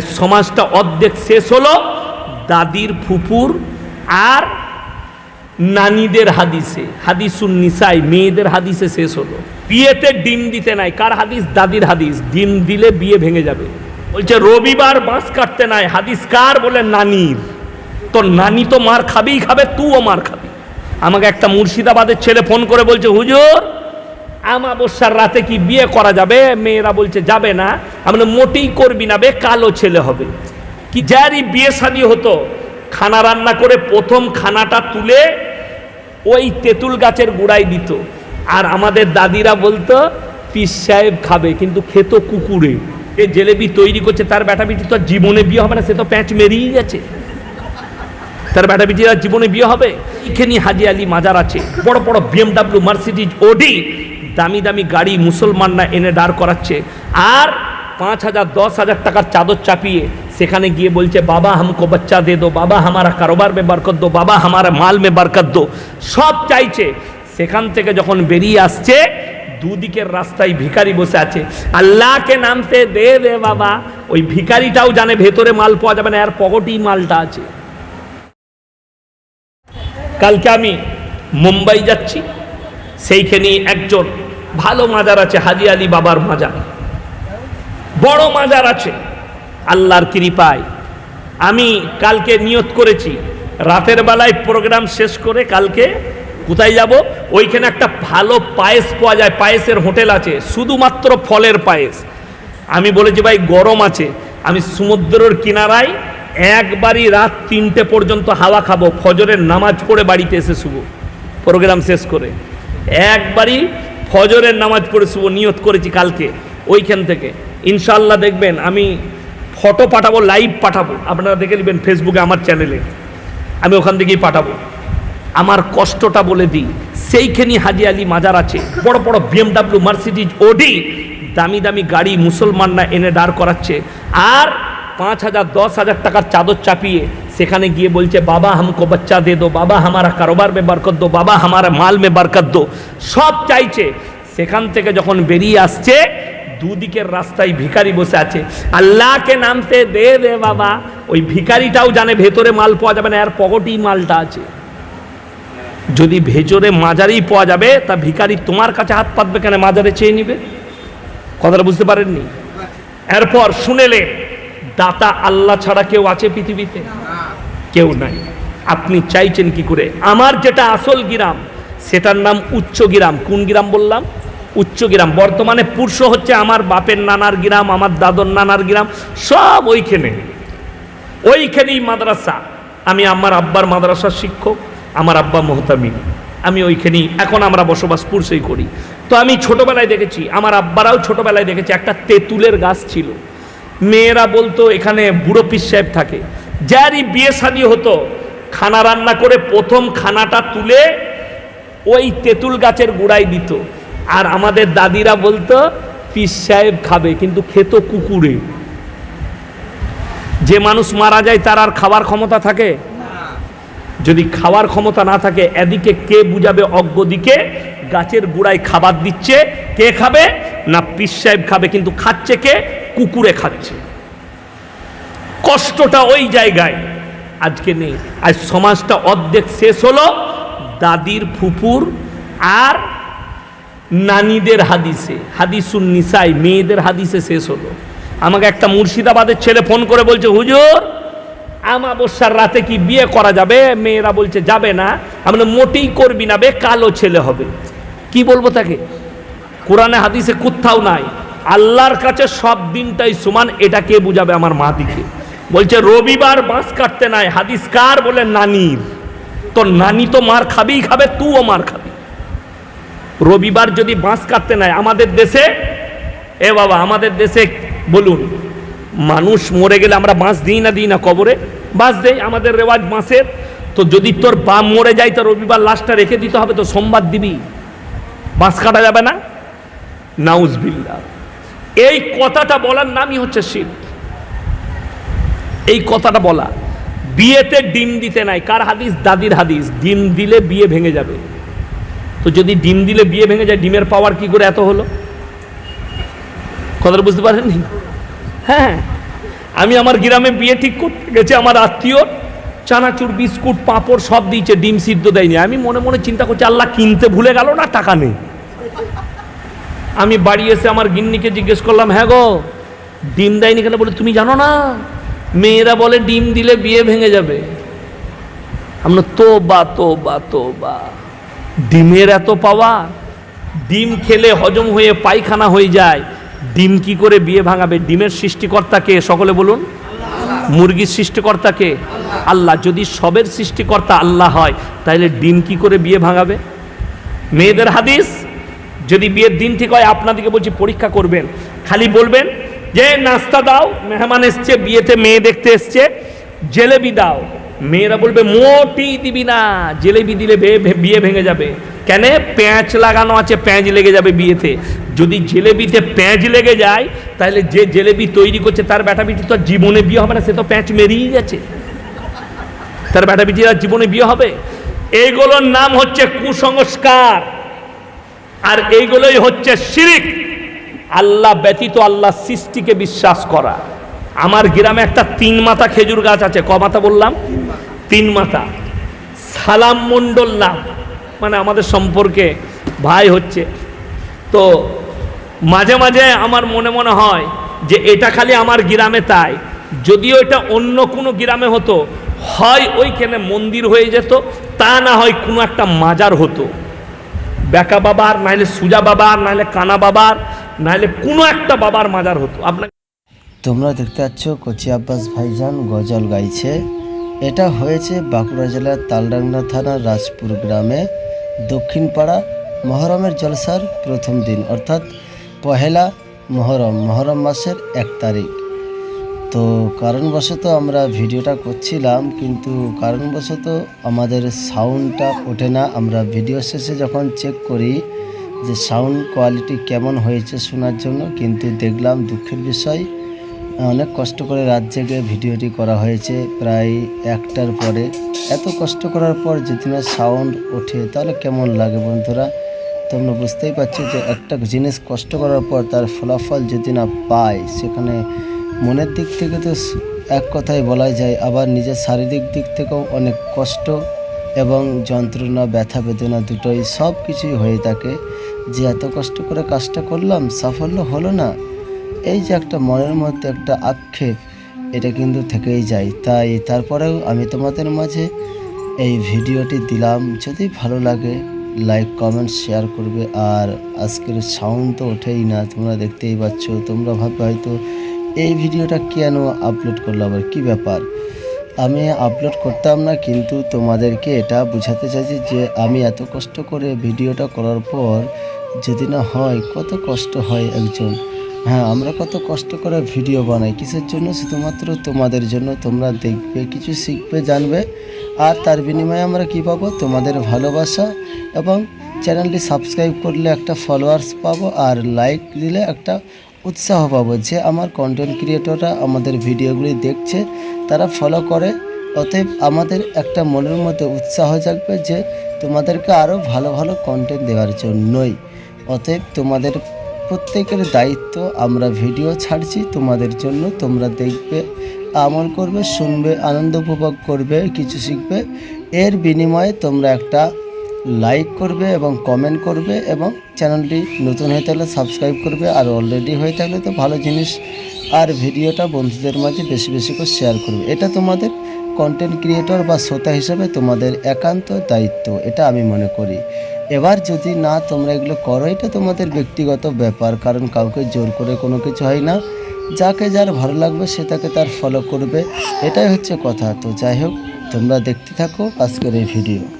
সমাজটা অর্ধেক শেষ হলো, দাদির ফুপুর আর নানিদের হাদিসে, হাদিসুন নিসাই, মেয়েদের হাদিসে শেষ হলো। বিয়েতে ডিম দিতে নাই, কার হাদিস? দাদির হাদিস। ডিম দিলে বিয়ে ভেঙে যাবে। বলছে, রবিবার বাঁশ কাটতে নাই, হাদিস কার? বলে, নানির। তোর নানি তো মার খাবেই খাবে, তুও মার খাবি। আমাকে একটা মুর্শিদাবাদের ছেলে ফোন করে বলছে, হুজুর আমাবস্যার রাতে কি বিয়ে করা যাবে? মেয়েরা বলছে, যাবে না। আমরা মোটেই করবি না বে, কালো ছেলে হবে। কি যারই বিয়ে শাদী হতো, খানা রান্না করে প্রথম খানাটা তুলে ওই তেঁতুল গাছের গোড়ায় দিত। আর আমাদের দাদিরা বলতো, পিস সাহেব খাবে, কিন্তু খেত কুকুরে। এ জেলেবি তৈরি করছে, তার বেটা বিটি তো আর জীবনে বিয়ে হবে না, সে তো প্যাঁচ মেরিয়ে গেছে। তার বেটা বিটিরা জীবনে বিয়ে হবে? এখানে হাজি আলী মাজার আছে, বড় বড় বিএমডাব্লিউ মার্সিডিজ ওডি দামি দামি গাড়ি মুসলমানরা এনে দাঁড় করাচ্ছে। আর পাঁচ হাজার, দশ হাজার টাকার চাদর চাপিয়ে সেখানে গিয়ে বলছে, বাবা আমকো বাচ্চা দে দো, বাবা আমার কারোবার মে বরকত দো, বাবা আমার মাল মে বরকত দো। সব চাইছে। সেখান থেকে যখন বেরিয়ে আসছে, দুদিকের রাস্তায় ভিকারি বসে আছে। আল্লাহকে নামতে দে দে, বাবা। ওই ভিকারিটাও জানে ভেতরে মাল পাওয়া যাবে না আর পকেটেই মালটা আছে। কালকে আমি মুম্বাই যাচ্ছি। সেইখানে একজন ভালো মাজার আছে, হাজি আলী বাবার মাজার। বড় মাজার আছে, আল্লাহর কৃপায়। আমি কালকে নিয়ত করেছি, রাতের বেলায় প্রোগ্রাম শেষ করে কালকে কোথায় যাব? ওইখানে একটা ভালো পায়েস পাওয়া যায়, পায়েসের হোটেল আছে, শুধুমাত্র ফলের পায়েস। আমি বলেছি, ভাই, গরম আছে। আমি সমুদ্রের কিনারায় একবারই রাত তিনটে পর্যন্ত হাওয়া খাব, ফজরের নামাজ পড়ে বাড়িতে এসে শুভ প্রোগ্রাম শেষ করে। একবারই ফজরের নামাজ পড়ে শুভ নিয়ত করেছি কালকে, ওইখান থেকে। ইনশাল্লাহ দেখবেন আমি ফটো পাঠাবো, লাইভ পাঠাবো। আপনারা দেখে নেবেন ফেসবুকে আমার চ্যানেলে। আমি ওখান থেকেই পাঠাবো। আমার কষ্টটা বলে দিই। সেইখানে হাজি আলী মাজার আছে। বড় বড় বিএমডাব্লিউ মার্সিডিজ ওডি দামি দামি গাড়ি মুসলমানরা এনে দাঁড় করাচ্ছে। আর পাঁচ হাজার, দশ হাজার টাকার চাদর চাপিয়ে সেখানে গিয়ে বলছে, বাবা, হামকো বাচ্চা দে দো, বাবা আমার কারোবার মে বরকত দো, বাবা আমার মাল মে বরকত দো। সব চাইছে। সেখান থেকে যখন বেরিয়ে আসছে, দুদিকের রাস্তায় ভিখারি বসে আছে। আল্লাহকে নামতে দে দে, বাবা। ওই ভিখারিটাও জানে ভেতরে মাল পাওয়া যাবে না আর পকটই মালটা আছে। যদি ভেতরে মাজারেই পাওয়া যাবে, তা ভিখারি তোমার কাছে হাত পাতবে কেন, মাজারে চেয়ে নিবে? কথাটা বুঝতে পারেননি? এরপর শুনেলে দাতা আল্লাহ ছাড়া কেউ আছে পৃথিবীতে? কেউ নাই। আপনি চাইছেন কি করে? আমার যেটা আসল গ্রাম, সেটার নাম উচ্চ গ্রাম। কোন গ্রাম বললাম? উচ্চ গ্রাম। বর্তমানে পুরুষ হচ্ছে আমার বাপের নানার গ্রাম, আমার দাদর নানার গ্রাম, সব ওইখানে। ওইখানেই মাদ্রাসা। আমি আমার আব্বার মাদ্রাসার শিক্ষক, আমার আব্বা মোহতামিম। আমি ওইখানেই, এখন আমরা বসবাস পুরুষেই করি। তো আমি ছোটবেলায় দেখেছি, আমার আব্বারাও ছোটবেলায় দেখেছি, একটা তেঁতুলের গাছ ছিল। মেয়েরা বলতো, এখানে বুড়ো পিস সাহেব থাকে। যারই বিয়ে শাদী হতো, খানা রান্না করে প্রথম খানাটা তুলে ওই তেঁতুল গাছের গোড়ায় দিত। আর আমাদের দাদিরা বলতো, পিস সাহেব খাবে, কিন্তু খেত কুকুরে। যে মানুষ মারা যায়, তার আর খাবার ক্ষমতা থাকে? যদি খাওয়ার ক্ষমতা না থাকে, এদিকে কে বুঝাবে অজ্ঞ দিকে? গাছের গুড়ায় খাবার দিচ্ছে, কে খাবে? না, পিস সাহেব খাবে, কিন্তু খাচ্ছে কে? কুকুরে খাচ্ছে। কষ্টটা ওই জায়গায়। আজকে নেই। আজ সমাজটা অর্ধেক শেষ হলো। দাদির ফুপুর আর নানিদের হাদিসে, হাদিসুন নিসাই, মেয়েদের হাদিসে শেষ হলো। আমাকে একটা মুর্শিদাবাদের ছেলে ফোন করে বলছে, হুজুর, আমাবস্যার রাতে কি বিয়ে করা যাবে? মেয়েরা বলছে, যাবে না। আমরা মোটেই করবি না বে, কালো ছেলে হবে। কি বলব তাকে? কোরআনে হাদিসে কোথাও নাই। আল্লাহর কাছে সব দিনটাই সমান, এটা কে বুঝাবে আমার মা দিকে? বলছে, রবিবার বাঁশ কাটতে নাই। হাদিস কার বলে? নানির। তোর নানি তো মার খাবেই খাবে, তুইও মার খাবি। রবিবার যদি বাঁশ কাটতে নাই আমাদের দেশে, এ বাবা, আমাদের দেশে বলুন, মানুষ মরে গেলে আমরা বাঁশ দিই না দিই না কবরে? বাঁশ দেই, আমাদের রেওয়াজ বাঁশের তো যদি তোর বাম মরে যায়, তো রবিবার লাশটা রেখে দিতে হবে, তো সোমবার দিবি। বাঁশ কাটা যাবে না? নাউজবিল্লা এই কথাটা বলার নামই হচ্ছে শিব এই কথাটা বলা। বিয়েতে ডিম দিতে নাই। কার হাদিস? দাদির হাদিস। ডিম দিলে বিয়ে ভেঙে যাবে। তো যদি ডিম দিলে বিয়ে ভেঙে যায়, ডিমের পাওয়ার কি করে এত হলো? কথাটা বুঝতে পারেননি? হ্যাঁ আমি আমার গ্রামে বিয়ে ঠিক করতে গেছি, আমার আত্মীয় চানাচুর, বিস্কুট, পাঁপড় সব দিয়েছে, ডিম সিদ্ধ দেয়নি। আমি মনে মনে চিন্তা করছি, আল্লাহ কিনতে ভুলে গেল না, টাকা নেই। আমি বাড়ি এসে আমার গিন্নিকে জিজ্ঞেস করলাম হ্যাঁ গো, ডিম দেয়নি কেন? বলে, তুমি জানো না মেয়েরা বলে, ডিম দিলে বিয়ে ভেঙে যাবে। আমরা তো বা তো বা তো বা ডিমের এত পাওয়া ডিম খেলে হজম হয়ে পায়খানা হয়ে যায়। ডিম কি করে বিয়ে ভাঙাবে? ডিমের সৃষ্টিকর্তাকে সকলে বলুন। মুরগির সৃষ্টিকর্তাকে আল্লাহ। যদি সবের সৃষ্টিকর্তা আল্লাহ হয় তাহলে ডিম কি করে বিয়ে ভাঙাবে? মেয়েদের হাদিস, যদি বিয়ের দিন ঠিক হয় আপনাদেরকে বলছি পরীক্ষা করবেন। খালি বলবেন যে নাস্তা দাও, মেহমান এসছে, বিয়েতে মেয়ে দেখতে এসছে, জেলেবি দাও। মেয়েরা বলবে মোটেই দিবি না, জেলেবি দিলে বিয়ে ভেঙে যাবে। কেন? প্যাঁচ লাগানো আছে প্যাঁচ লেগে যাবে বিয়েতে। যদি জেলেবিতে প্যাঁচ লেগে যায়, তাহলে যে জেলেবি তৈরি করছে, তার বেটা বিটি তো জীবনে বিয়ে হবে না, সে তো প্যাঁচ মেরিয়ে গেছে। তার বেটা বিটির আর জীবনে বিয়ে হবে? এইগুলোর নাম হচ্ছে কুসংস্কার। আর এইগুলোই হচ্ছে শিরিক। আল্লাহ ব্যতীত আল্লাহ সৃষ্টিকে বিশ্বাস করা। আমার গ্রামে একটা তিন মাথা খেজুর গাছ আছে। ক মাথা বললাম? তিন মাথা। সালাম মণ্ডল নাম। মানে আমাদের সম্পর্কে ভাই হচ্ছে। তো মাঝে মাঝে আমার মনে মনে হয় যে এটা খালি আমার গ্রামে তাই। যদিও এটা অন্য কোনো গ্রামে হতো, হয় ওইখানে মন্দির হয়ে যেত, তা না হয় কোনো একটা মাজার হতো। বেকা বাবার, নাহলে সুজা বাবার, নাহলে কানা বাবার নাহলে কোনো একটা বাবার মাজার হতো। আপনাকে তোমরা দেখতে পাচ্ছ কচি আব্বাস ভাইজান গজল গাইছে। এটা হয়েছে বাঁকুড়া জেলার তালডাংরা থানার রাজপুর গ্রামে। দক্ষিণপাড়া মহরমের জলসার প্রথম দিন, অর্থাৎ পহেলা মহরম মহরম মাসের এক তারিখ। তো কারণবশত আমরা ভিডিওটা করছিলাম, কিন্তু কারণবশত আমাদের সাউন্ডটা ওঠে না। আমরা ভিডিও শেষে যখন চেক করি যে সাউন্ড কোয়ালিটি কেমন হয়েছে শোনার জন্য কিন্তু দেখলাম দুঃখের বিষয়। অনেক কষ্ট করে রাত জেগে ভিডিওটি করা হয়েছে। প্রায় একটার পরে। এত কষ্ট করার পর যদি না সাউন্ড ওঠে, তাহলে কেমন লাগে বন্ধুরা? তোমরা বুঝতেই পারছ যে একটা জিনিস কষ্ট করার পর তার ফলাফল যদি না পায়, সেখানে মনের দিক থেকে তো এক কথায় বলা যায়, আবার নিজের শারীরিক দিক থেকেও অনেক কষ্ট এবং যন্ত্রণা, ব্যথা বেদনা দুটোই সব কিছুই হয়ে থাকে। যে এত কষ্ট করে কাজটা করলাম, সাফল্য হলো না। এই যে একটা মনের মধ্যে একটা আক্ষেপ, এটা কিন্তু থেকেই যায়। তাই তারপরেও আমি তোমাদের মাঝে এই ভিডিওটি দিলাম। যদি ভালো লাগে, লাইক, কমেন্ট, শেয়ার করবে। আর আজকের সাউন্ড তো ওঠেই না, তোমরা দেখতেই পাচ্ছ। তোমরা ভাববে হয়তো, এই ভিডিওটা কেন আপলোড করল? আবার কি ব্যাপার? আমি আপলোড করতাম না, কিন্তু তোমাদেরকে এটা বোঝাতে চাইছি যে আমি এত কষ্ট করে ভিডিওটা করার পর যদি না হয় কত কষ্ট হয় একজন। হ্যাঁ আমরা কত কষ্ট করে ভিডিও বানাই, কিসের জন্য? শুধুমাত্র তোমাদের জন্য। তোমরা দেখবে, কিছু শিখবে, জানবে। আর তার বিনিময়ে আমরা কি পাবো? তোমাদের ভালোবাসা এবং চ্যানেলটি সাবস্ক্রাইব করলে একটা ফলোয়ার্স পাবো আর লাইক দিলে একটা উৎসাহ পাবো যে আমার কন্টেন্ট ক্রিয়েটররা আমাদের ভিডিওগুলি দেখছে। তারা ফলো করে। অতএব আমাদের একটা মনের মধ্যে উৎসাহ জাগবে যে তোমাদেরকে আরও ভালো ভালো কন্টেন্ট দেওয়ার জন্যই। অতএব তোমাদের প্রত্যেকের দায়িত্ব আমরা ভিডিও ছাড়ছি, তোমাদের জন্য তোমরা দেখবে, আমল করবে, শুনবে, আনন্দ উপভোগ করবে, কিছু শিখবে। এর বিনিময়ে তোমরা একটা লাইক করবে এবং কমেন্ট করবে এবং চ্যানেলটি নতুন হয়ে থাকলে সাবস্ক্রাইব করবে। আর অলরেডি হয়ে থাকলে তো ভালো জিনিস। আর ভিডিওটা বন্ধুদের মাঝে বেশি বেশি করে শেয়ার করবে। এটা তোমাদের কন্টেন্ট ক্রিয়েটর বা শ্রোতা হিসাবে তোমাদের একান্ত দায়িত্ব। এটা আমি মনে করি। এবার যদি না তোমরা এগুলো করো, এটা তোমাদের ব্যক্তিগত ব্যাপার। কারণ কাউকে জোর করে কোনো কিছু হয় না। যাকে যার ভালো লাগবে, সে তাকে তার ফলো করবে। এটাই হচ্ছে কথা। তো যাই হোক, তোমরা দেখতে থাকো আজকের এই ভিডিও